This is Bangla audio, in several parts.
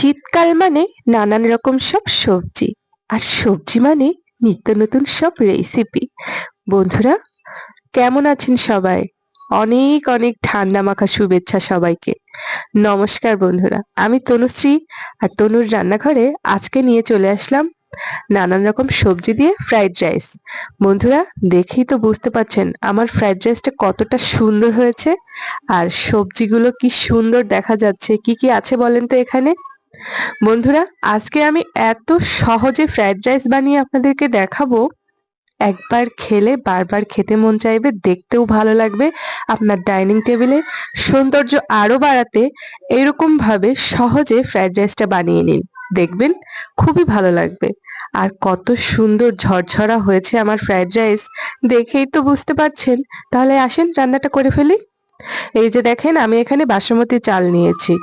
শীতকাল মানে নানান রকম সব সবজি। আর সবজি মানে নিত্য নতুন সব রেসিপি বন্ধুরা, কেমন আছেন সবাই? অনেক অনেক ঠান্ডা মাখা শুভেচ্ছা সবাইকে। নমস্কার বন্ধুরা, আমি তনুশ্রী আর তনুর রান্নাঘরে আজকে নিয়ে চলে আসলাম নানান রকম সবজি দিয়ে ফ্রাইড রাইস বন্ধুরা, দেখেই তো বুঝতে পারছেন আমার ফ্রাইড রাইসটা কতটা সুন্দর হয়েছে। আর সবজিগুলো কি সুন্দর দেখা যাচ্ছে। কি কি আছে বলেন তো এখানে? বন্ধুরা, আজকে আমি এত সহজে ফ্রাইড রাইস বানিয়ে আপনাদেরকে দেখাবো। একবার খেলে বারবার খেতে মন চাইবে, দেখতেও ভালো লাগবে। আপনার ডাইনিং টেবিলে সৌন্দর্য আরও বাড়াতে এরকমভাবে সহজে ফ্রাইড রাইসটা বানিয়ে নিন। দেখবেন খুবই ভালো লাগবে। আর কত সুন্দর ঝরঝরা হয়েছে আমার ফ্রাইড রাইস দেখেই তো বুঝতে পারছেন। তাহলে আসেন, রান্নাটা করে ফেলি। এই যে দেখেন, আমি এখানে বাসমতি চাল নিয়েছি।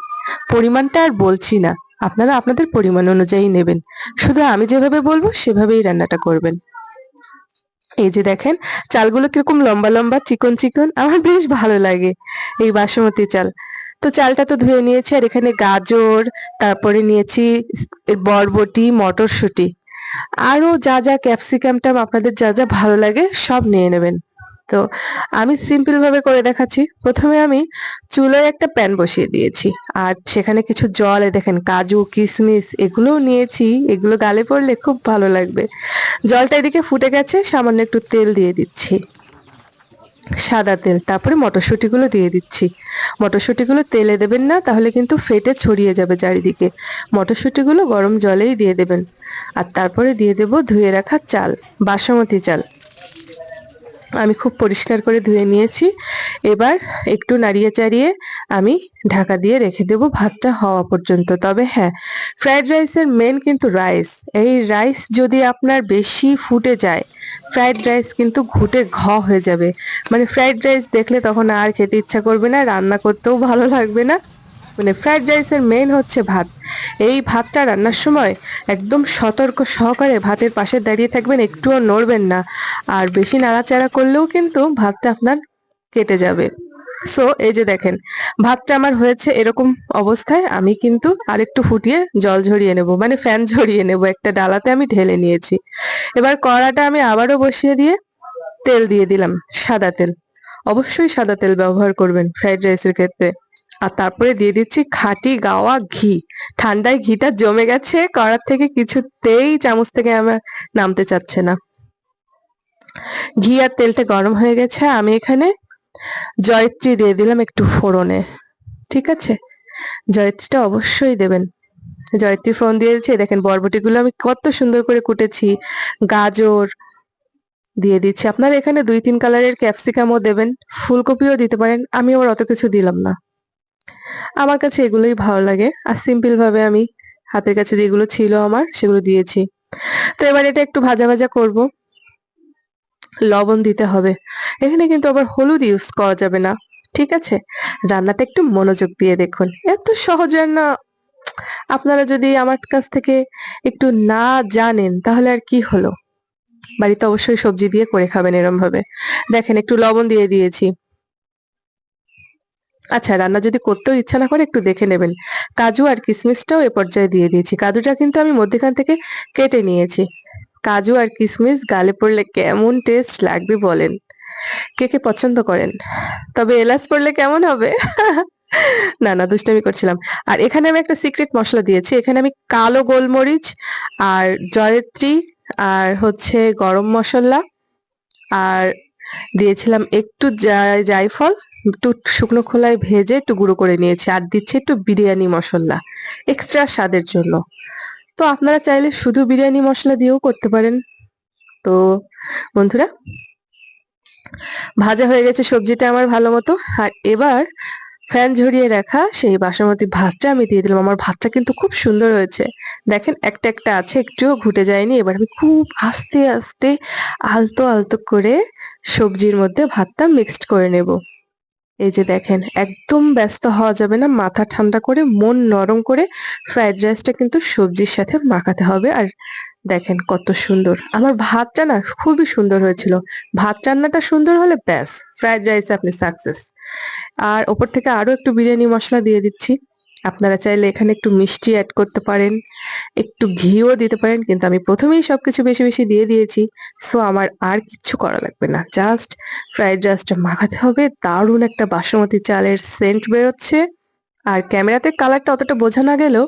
পরিমাণটা আর বলছি না। আপনারা আপনাদের পরিমাণ অনুযায়ী নেবেন। শুধু আমি যেভাবে বলব, সেভাবেই রান্নাটা করবেন। এই যে দেখেন, চালগুলো কীরকম লম্বা লম্বা, চিকন চিকন, আমার বেশ ভালো লাগে এই বাসমতি চাল। তো চালটা তো ধুয়ে নিয়েছি, আর এখানে গাজর, তারপরে নিয়েছি বরবটি, মটরশুঁটি। আরও যা যা ক্যাপসিকামটা, আপনাদের যা যা ভালো লাগে, সব নিয়ে নেবেন। তো আমি সিম্পল ভাবে করে দেখাচ্ছি। প্রথমে আমি চুলোয় একটা প্যান বসিয়ে দিয়েছি। আর সেখানে কিছু জল দেখেন কাজু কিশমিশ এগুলোও নিয়েছি। এগুলো গালে পড়লে খুব ভালো লাগবে। জলটা এদিকে ফুটে গেছে, সামান্য একটু তেল দিয়ে দিচ্ছি। সাদা তেল, তারপরে মটরশুঁটিগুলো দিয়ে দিচ্ছি। মটরশুঁটিগুলো তেলে দেবেন না, তাহলে কিন্তু ফেটে ছড়িয়ে যাবে চারিদিকে। মটরশুঁটিগুলো গরম জলেই দিয়ে দেবেন। আর তারপরে দিয়ে দেব ধুয়ে রাখা চাল, বাসমতি চাল। আমি খুব পরিষ্কার করে ধুয়ে নিয়েছি। এবার একটু নাড়িয়ে চাড়িয়ে আমি ঢাকা দিয়ে রেখে দেব ভাতটা হওয়া পর্যন্ত। তবে হ্যাঁ ফ্রাইড রাইসের মেন কিন্তু রাইস এই রাইস যদি আপনার বেশি ফুটে যায়, ফ্রাইড রাইস কিন্তু ঘুটে ঘ হয়ে যাবে। মানে ফ্রাইড রাইস দেখলে তখন আর খেতে ইচ্ছা করবে না, রান্না করতেও ভালো লাগবে না। মানে ফ্রাইড রাইসের মেন হচ্ছে ভাত। এই ভাতটা রান্নার সময় একদম সতর্ক সহকারে ভাতের পাশে দাঁড়িয়ে থাকবেন, একটুও নড়বেন না। আর বেশি নাড়াচাড়া করলেও কিন্তু ভাতটা আপনার কেটে যাবে। সো এই যে দেখেন, ভাতটা আমার হয়েছে এরকম অবস্থায়, আমি কিন্তু আরেকটু ফুটিয়ে জল ঝরিয়ে নেব মানে ফ্যান ঝরিয়ে নেব, একটা ডালাতে আমি ঢেলে নিয়েছি। এবার কড়াটা আমি আবারও বসিয়ে দিয়ে তেল দিয়ে দিলাম, সাদা তেল। অবশ্যই সাদা তেল ব্যবহার করবেন ফ্রাইড রাইসের ক্ষেত্রে। আর তারপরে দিয়ে দিচ্ছি খাঁটি গাওয়া ঘি। ঠান্ডায় ঘিটা জমে গেছে, কড়ার থেকে কিছুতেই চামচ থেকে আমার নামতে চাচ্ছে না। ঘি আর তেলটা গরম হয়ে গেছে, আমি এখানে জয়ত্রী দিয়ে দিলাম একটু ফোড়নে, ঠিক আছে? জয়ত্রীটা অবশ্যই দেবেন। জয়ত্রী ফোড়ন দিয়েছি দেখেন বরবটিগুলো আমি কত সুন্দর করে কুটেছি। গাজর দিয়ে দিচ্ছি, আপনারা এখানে দুই তিন কালারের ক্যাপসিকামও দেবেন, ফুলকপিও দিতে পারেন আমি আবার অত কিছু দিলাম না। আমার কাছে এগুলোই ভালো লাগে আর সিম্পল ভাবে আমি হাতের কাছে যেগুলো ছিল আমার সেগুলো দিয়েছি। তো এবার এটা একটু ভাজা ভাজা করব। লবণ দিতে হবে। এখানে কিন্তু আবার হলুদ ইউজ করা যাবে না। ঠিক আছে? রান্নাটা একটু মনোযোগ দিয়ে দেখুন। এত সহজ রান্না আপনারা যদি আমার কাছ থেকে একটু না জানেন তাহলে আর কি হলো? বাড়িতে অবশ্যই সবজি দিয়ে করে খাবেন এরম ভাবে। দেখেন একটু লবণ দিয়ে দিয়েছি। আচ্ছা রান্না যদি করতেও ইচ্ছা না করে একটু দেখে নেবেন। কাজু আর কিশমিশটাও এ পর্যায়ে দিয়ে দিয়েছি। কাজুটা কিন্তু আমি মধ্যেখান থেকে কেটে নিয়েছি। কাজু আর কিশমিশ গালে পড়লে কেমন টেস্ট লাগবে বলেন। কে কে পছন্দ করেন? তবে এলাচ পড়লে কেমন হবে? না না, দুষ্টামি করছিলাম। আর এখানে আমি একটা সিক্রেট মশলা দিয়েছি। এখানে আমি কালো গোলমরিচ আর জয়ত্রী আর হচ্ছে গরম মশলা আর দিয়েছিলাম একটু জায়ফল। একটু শুকনো খোলায় ভেজে একটু গুঁড়ো করে নিয়েছি আর দিচ্ছি একটু বিরিয়ানি মশলা এক্সট্রা স্বাদের জন্য। তো আপনারা চাইলে শুধু বিরিয়ানি মশলা দিয়েও করতে পারেন। তো বন্ধুরা, ভাজা হয়ে গেছে সবজিটা আমার ভালো মতো। আর এবার ফ্যান ঝরিয়ে রাখা সেই বাসমতি ভাতটা আমি দিয়ে দিলাম। আমার ভাতটা কিন্তু খুব সুন্দর হয়েছে। দেখেন একটা একটা আছে, একটুও ঘুটে যায়নি। এবার আমি খুব আস্তে আস্তে আলতো আলতো করে সবজির মধ্যে ভাতটা মিক্সড করে নেব। এই যে দেখেন, একদম ব্যস্ত হওয়া যাবে না। মাথা ঠান্ডা করে, মন নরম করে ফ্রাইড রাইসটা কিন্তু সবজির সাথে মাখাতে হবে। আর দেখেন কত সুন্দর। আমার ভাতটা না খুবই সুন্দর হয়েছিল। ভাত রান্নাটা সুন্দর হলে ব্যাস ফ্রাইড রাইস আপনি সাকসেস আর ওপর থেকে আরও একটু বিরিয়ানি মশলা দিয়ে দিচ্ছি। আপনারা চাইলে এখানে একটু মিষ্টি অ্যাড করতে পারেন, একটু ঘিও দিতে পারেন, কিন্তু আমি প্রথমেই সব কিছু বেশি বেশি দিয়ে দিয়েছি। সো আমার আর কিচ্ছু করা লাগবে না। জাস্ট ফ্রাইড রাইসটা মাখাতে হবে, দারুণ একটা বাসমতি চালের সেন্ট বেরোচ্ছে। আর ক্যামেরাতে কালারটা অতটা বোঝা না গেলেও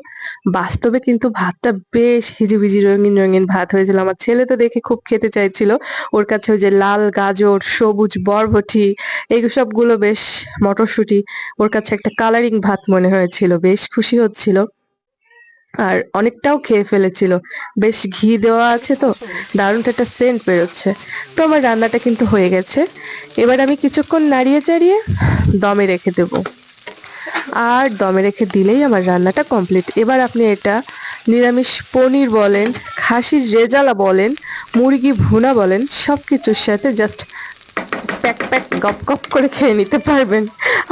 বাস্তবে কিন্তু ভাতটা বেশ হিজিবিজি রঙিন রঙিন ভাত হয়েছিল। আমার ছেলে তো দেখে খুব খেতে চাইছিল। ওর কাছে ওই যে লাল, গাজর, সবুজ, বরবটি এই সবগুলো বেশ মটরশুঁটি। ওর কাছে একটা কালারিং ভাত মনে হয়েছিল। বেশ খুশি হচ্ছিল। আর অনেকটাও খেয়ে ফেলেছিল। বেশ ঘি দেওয়া আছে তো, দারুণ একটা সেন্ট বেরোচ্ছে। তো আমার রান্নাটা কিন্তু হয়ে গেছে। এবার আমি কিছুক্ষণ নাড়িয়ে চাড়িয়ে দমে রেখে দেবো। আর দমে রেখে দিলেই আমার রান্নাটা কমপ্লিট এবার আপনি এটা নিরামিষ পনির বলেন, খাসির রেজালা বলেন, মুরগি ভুনা বলেন সব কিছুর সাথে জাস্ট প্যাক প্যাক গপ গপ করে খেয়ে নিতে পারবেন।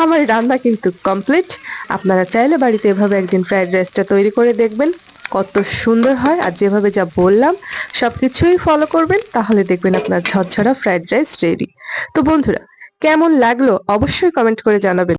আমার রান্না কিন্তু কমপ্লিট আপনারা চাইলে বাড়িতে এভাবে একদিন ফ্রাইড রাইসটা তৈরি করে দেখবেন, কত সুন্দর হয়। আর যেভাবে যা বললাম সব কিছুই ফলো করবেন, তাহলে দেখবেন আপনার ঝরঝরা ফ্রাইড রাইস রেডি তো বন্ধুরা, কেমন লাগল? অবশ্যই কমেন্ট করে জানাবেন।